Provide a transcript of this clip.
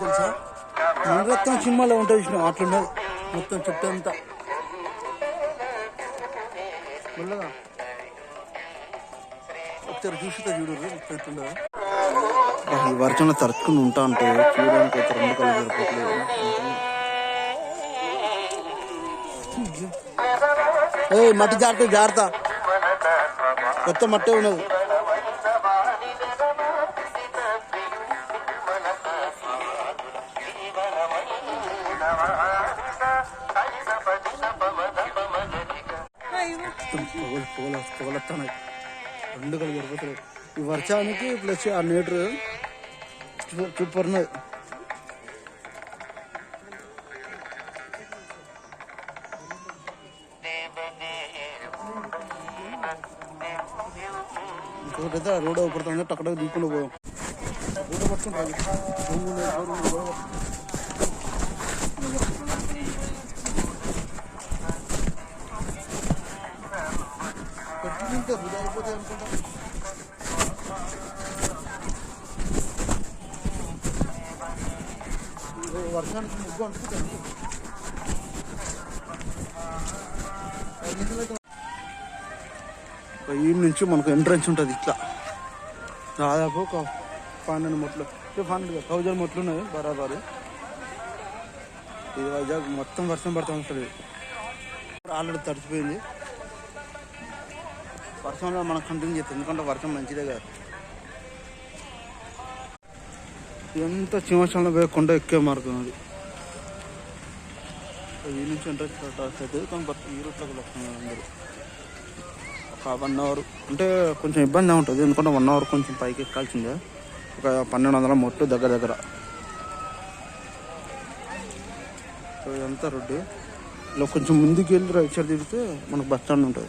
తెలుసా? నవరత్నం సినిమాలో ఉంటుంది చూసిన అట్లున్నది మొత్తం చుట్టూ అంతా. ఒకసారి చూసితే చూడు ఎట్లుండదా ఈ వర్షంలో తరుచుకుని ఉంటా అంటే చూడడానికి అయితే రెండు కళ్ళు సరిపోట్లేదు. ఏ మట్టి జాగ్రత్త జాగ్రత్త. కొత్త మట్టే ఉన్నది. పొగలు పొగలు పొగలొస్తున్నాయి రెండు కళ్ళు సరిపోతున్నాయి ఈ వర్షానికి ప్లస్ ఆ నీటర్ సూపర్ ఉన్నది ఇంకొకటైతే రోడ్ అవుపడుతుంది టక్కడ దిక్కుండా పోయాం రోడ్ పట్టుకుంటారు వర్షానికి ముగ్గు అంటుకుంటాను ఈ నుంచి మనకు ఎంట్రన్స్ ఉంటుంది ఇట్లా. దాదాపు ఒక పన్నెండు మొట్లు. పన్నెండు థౌజండ్ మొట్లు ఉన్నాయి బరాబరు. ఇది వైజాగ్ మొత్తం వర్షం పడుతూ ఉంటుంది. ఆల్రెడీ తడిచిపోయింది. వర్షంలో మనం కంటిన్యూ చేస్తాం. ఎందుకంటే వర్షం మంచిదే కదా. ఎంత సింహాచలంలో పోయే ఎక్కే మార్గం అది. ఈ నుంచి ఎంట్రెన్స్ అవుతుంది. కానీ బట్ ఈ రూట్లోకి వస్తున్నారు అందరూ. ఒక వన్ అవర్. అంటే కొంచెం ఇబ్బంది ఉంటుంది. ఎందుకంటే వన్ అవర్ కొంచెం పైకి ఎక్కాల్సిందే. ఒక పన్నెండు వందల మొట్టు దగ్గర దగ్గర. సో ఇదంతా రోడ్డు. ఇలా కొంచెం ముందుకు వెళ్ళి రైట్ సైడ్ తిరిగితే మనకు బస్ స్టాండ్ ఉంటుంది.